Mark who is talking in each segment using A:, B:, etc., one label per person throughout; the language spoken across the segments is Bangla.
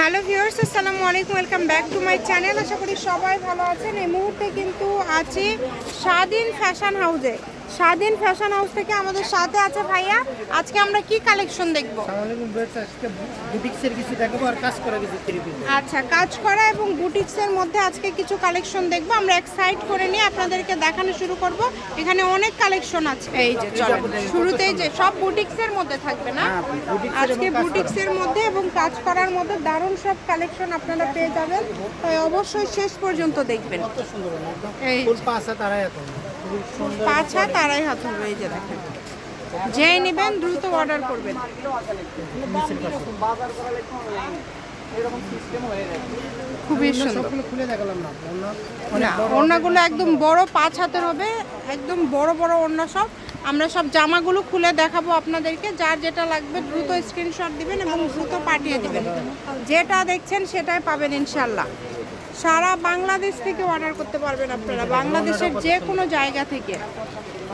A: হ্যালো ভিউয়ার্স, আসসালামু আলাইকুম, welcome back to my channel. আশা করি সবাই ভালো আছেন। এই মুহূর্তে কিন্তু আছি স্বাধীন ফ্যাশন হাউসে। স্বাধীন ফ্যাশন হাউস থেকে আমাদের সাথে আছে ভাইয়া। আজকে আমরা কি কালেকশন দেখব?
B: সালামালাইকুম বেশ আজকে বুটিক্সের কিছু দেখাবো আর কাজ করা কিছু
A: আচ্ছা কাজ করা এবং বুটিক্সের মধ্যে আজকে কিছু কালেকশন দেখব। আমরা এক সাইড করে নিয়ে আপনাদেরকে দেখানো শুরু করব। এখানে অনেক কালেকশন আছে। এই যে শুরুতেই যে সব বুটিক্সের মধ্যে থাকবে না?
B: হ্যাঁ,
A: আজকে। বুটিক্সের মধ্যে এবং কাজ করার মধ্যে দারুণ সব কালেকশন আপনারা পেয়ে যাবেন। তাই অবশ্যই শেষ পর্যন্ত দেখবেন। এই
B: ফুল পাঁচ হাত আড়াই
A: পাঁচ হাত আড়াই হাত হবে এই যে দেখেন। যেই নেবেন, দ্রুত অর্ডার করবেন। খুবই সুন্দর।
B: না
A: ওড়নাগুলো একদম বড় পাঁচ হাতের হবে, একদম বড় বড় ওড়না সব। আমরা সব জামাগুলো খুলে দেখাবো আপনাদেরকে। যার যেটা লাগবে, দ্রুত স্ক্রিনশট দিবেন এবং দ্রুত পাঠিয়ে দিবেন। যেটা দেখছেন, সেটাই পাবেন ইনশাল্লাহ সারা বাংলাদেশ থেকে অর্ডার করতে পারবেন আপনারা বাংলাদেশের যে কোনো জায়গা থেকে।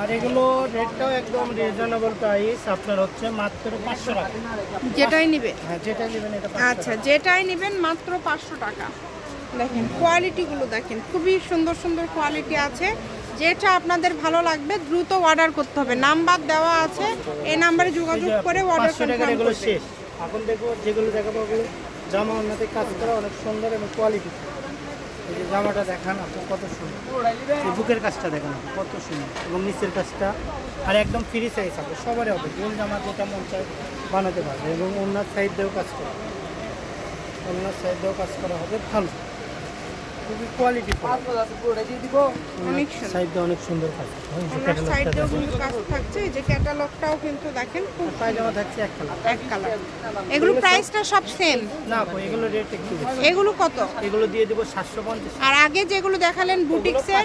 B: আর এগুলো রেটটাও একদম রিজনেবল প্রাইস আপনার হচ্ছে মাত্র পাঁচশো টাকা।
A: যেটাই নিবে।
B: হ্যাঁ যেটা নেবেন এটা
A: আচ্ছা যেটাই নেবেন মাত্র পাঁচশো টাকা। দেখেন কোয়ালিটিগুলো দেখেন খুবই সুন্দর সুন্দর কোয়ালিটি আছে। যেটা আপনাদের ভালো লাগবে দ্রুত অর্ডার করতে হবে। নাম্বার দেওয়া আছে এই নাম্বারে যোগাযোগ করে অর্ডার কনফার্ম
B: শেষ। এখন দেখব যেগুলো দেখাবো ওগুলো জামা অন্যতে কাজ করা অনেক সুন্দর এবং কোয়ালিটি এই জামাটা দেখান আপনি কত সুন্দর। এই বুকের কাজটা দেখান আপনি, কত সুন্দর। এবং নিচের কাজটা আর একদম ফ্রি সাইজ হবে সবারই হবে। গোল জামা যেটা মন চায় বানাতে পারবে। এবং অন্যার সাইড দিয়েও কাজ করা অন্যার সাইড দিয়েও কাজ করা হবে ভালো। খুবই কোয়ালিটি
A: অনেক সুন্দর
B: অনেক সুন্দর কাজ।
A: ওনার
B: catalogটা
A: কিন্তু কাজ থাকছে যে ক্যাটালগটাও কিন্তু দেখেন খুব
B: আর পায়জামা থাকছে এক কালার
A: এক কালার এগুলো প্রাইসটা সব সেম
B: না এগুলো রেট একটু
A: এগুলো কত?
B: এগুলো দিয়ে দেবো সাতশো পঞ্চাশ।
A: আর আগে যেগুলো দেখালেন বুটিক্সের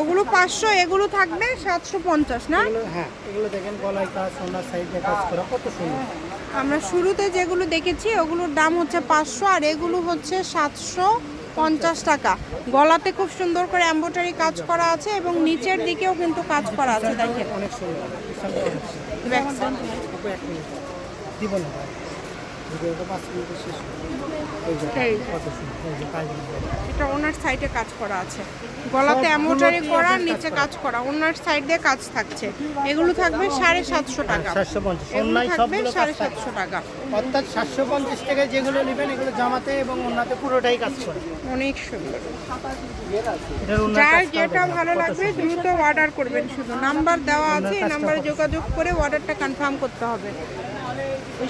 A: ওগুলো পাঁচশো এগুলো থাকবে সাতশো পঞ্চাশ না?
B: হ্যাঁ এগুলো দেখেন গলায় কাজ ওনার সাইডে কাজ করা কত সুন্দর।
A: আমরা শুরুতে যেগুলো দেখেছি ওগুলোর দাম হচ্ছে পাঁচশো আর এগুলো হচ্ছে সাতশো। পঞ্চাশ টাকা। গলাতে খুব সুন্দর করে এম্ব্রয়ডারি কাজ করা আছে এবং নিচের দিকেও কিন্তু কাজ করা আছে দেখেন।
B: অনেক সুন্দর।
A: এটা ওনার সাইডে কাজ করা আছে। গলাতে এম্ব্রয়ডারি করা আর নিচে কাজ করা ওনার সাইড দিয়ে কাজ থাকছে। এগুলো থাকবে সাড়ে সাতশো টাকা।
B: সাতশো পঞ্চাশ।
A: থাকবে
B: সবগুলো
A: সাড়ে সাতশো টাকা।
B: অর্থাৎ সাতশো পঞ্চাশ টাকায় যেগুলো নেবেন এগুলো জামাতে এবং ওনাতে পুরোটাই কাজ করে।
A: অনেক সুন্দর। যার যেটা ভালো লাগবে দ্রুত অর্ডার করবেন শুধু। নাম্বার দেওয়া আছে এই নাম্বারে যোগাযোগ করে অর্ডারটা কনফার্ম করতে হবে।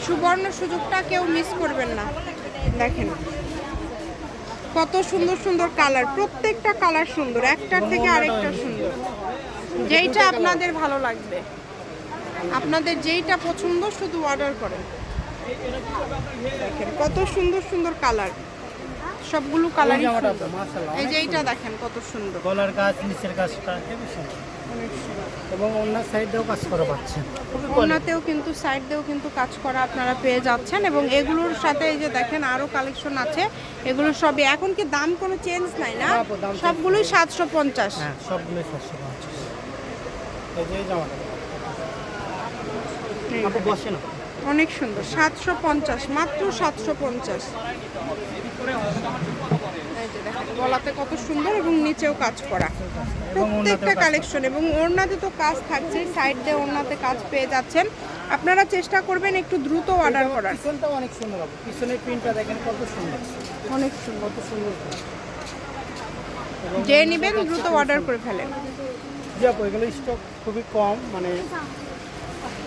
A: সুবর্ণ সুযোগটা কেউ মিস করবেন না। দেখেন কত সুন্দর সুন্দর কালার প্রত্যেকটা কালার সুন্দর একটার থেকে আরেকটা সুন্দর। যেইটা আপনাদের ভালো লাগবে। আপনাদের যেইটা পছন্দ শুধু অর্ডার করেন। দেখেন কত সুন্দর সুন্দর কালার সবগুলো কালারই এই যে এইটা দেখেন কত সুন্দর।
B: গলার কাজ নিচের হেবি
A: অনেক সুন্দর।
B: এবং অন্যার সাইডেও কাজ করা পাচ্ছেন।
A: ওনাতেও কিন্তু সাইড দিয়েও কিন্তু কাজ করা আপনারা পেয়ে যাচ্ছেন এবং এগুলোর সাথে এই যে দেখেন আরও কালেকশন আছে এগুলো সবই। এখন কি দাম কোনো চেঞ্জ নাই না? সবগুলোই সাতশো পঞ্চাশ।
B: হ্যাঁ সবগুলোই সাতশো পঞ্চাশ। এই যে জামাটা। বসে না?
A: অনেক সুন্দর সাতশো পঞ্চাশ মাত্র সাতশো পঞ্চাশ। গলাতে কত সুন্দর এবং নিচেও কাজ করা। প্রত্যেকটা কালেকশন এবং ওড়নাতে তো কাজ থাকছে সাইড দিয়ে ওড়নাতে কাজ পেয়ে যাচ্ছেন। আপনারা চেষ্টা করবেন একটু দ্রুত অর্ডার করার।
B: অনেক সুন্দর হবে। পিছনের প্রিন্টটা দেখেন কত সুন্দর।
A: অনেক সুন্দর।
B: কত সুন্দর।
A: যে নেবেন দ্রুত অর্ডার করে ফেলেন।
B: জি আপু এগুলো স্টক খুবই কম মানে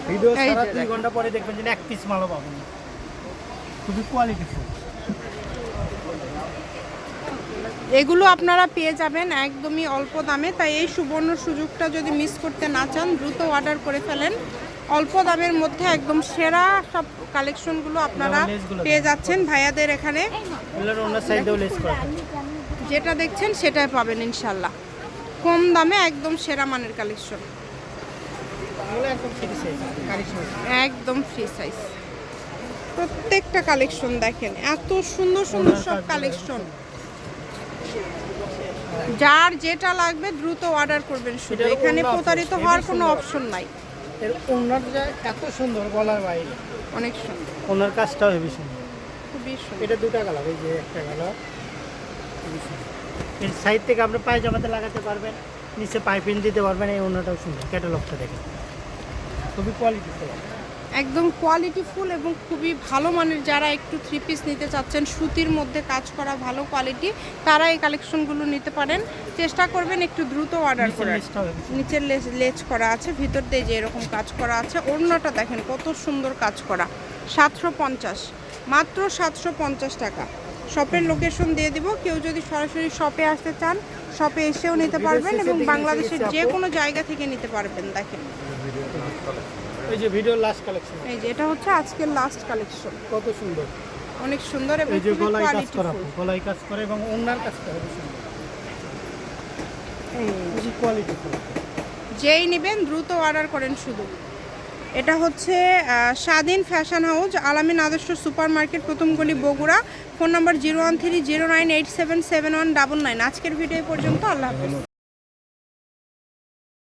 B: ভিডিও সারা
A: যে
B: দুই ঘণ্টা পরে দেখবেন যে এক পিস মালও পাবেন খুবই কোয়ালিটি ফুল
A: এগুলো আপনারা পেয়ে যাবেন একদমই অল্প দামে। তাই এই সুবর্ণ সুযোগটা যদি মিস করতে না চান দ্রুত অর্ডার করে ফেলেন। অল্প দামের মধ্যে একদম সেরা সব কালেকশনগুলো আপনারা পেয়ে যাচ্ছেন ভাইয়াদের এখানে। যেটা দেখছেন সেটাই পাবেন ইনশাল্লাহ। কম দামে একদম সেরা মানের কালেকশন
B: একদম ফ্রি সাইজ
A: প্রত্যেকটা কালেকশন দেখেন এত সুন্দর সুন্দর সব কালেকশন যার যেটা লাগবে দ্রুত অর্ডার করবেন শুধু। এখানে প্রতারিত হওয়ার কোনো অপশন নাই।
B: এর ওনার যা এত সুন্দর গলার বাইরে।
A: অনেক সুন্দর।
B: ওনার কাজটাও হেবি সুন্দর।
A: খুবই সুন্দর।
B: এটা দুটা কালার এই যে একটা কালারের সাইড থেকে আপনি পায়জামাতে লাগাতে পারবেন নিচে পাইপিং দিতে পারবেন এই অন্যটাও সুন্দর ক্যাটালগটা দেখেন। খুবই কোয়ালিটি
A: একদম কোয়ালিটি ফুল এবং খুবই ভালো মানের যারা একটু থ্রি পিস নিতে চাচ্ছেন সুতির মধ্যে কাজ করা ভালো কোয়ালিটি তারা এই কালেকশনগুলো নিতে পারেন। চেষ্টা করবেন একটু দ্রুত অর্ডার করার। নিচের লেজ লেজ করা আছে ভিতর দিয়ে যে এরকম কাজ করা আছে অন্যটা দেখেন কত সুন্দর কাজ করা। সাতশো পঞ্চাশ মাত্র সাতশো পঞ্চাশ টাকা। শপের লোকেশন দিয়ে দিব কেউ যদি সরাসরি শপে আসতে চান শপে এসেও নিতে পারবেন এবং বাংলাদেশের যে কোনো জায়গা থেকে নিতে পারবেন দেখেন।
B: এই যে ভিডিও লাস্ট কালেকশন
A: এই যে এটা হচ্ছে আজকের লাস্ট কালেকশন
B: কত সুন্দর।
A: অনেক সুন্দর এবং
B: এই যে গলায় কাজ করা গলায় কাজ করে এবং অন্যার কাজটা হবে সুন্দর। খুবই কোয়ালিটি
A: যেই নেবেন দ্রুত অর্ডার করেন শুধু। এটা হচ্ছে স্বাধীন ফ্যাশন হাউস আলামিন আদর্শ সুপার মার্কেট প্রথম গলি Bogura. Phone number zero one three zero nine eight seven seven one double nine আজকের ভিডিও পর্যন্ত আল্লাহ হাফেজ।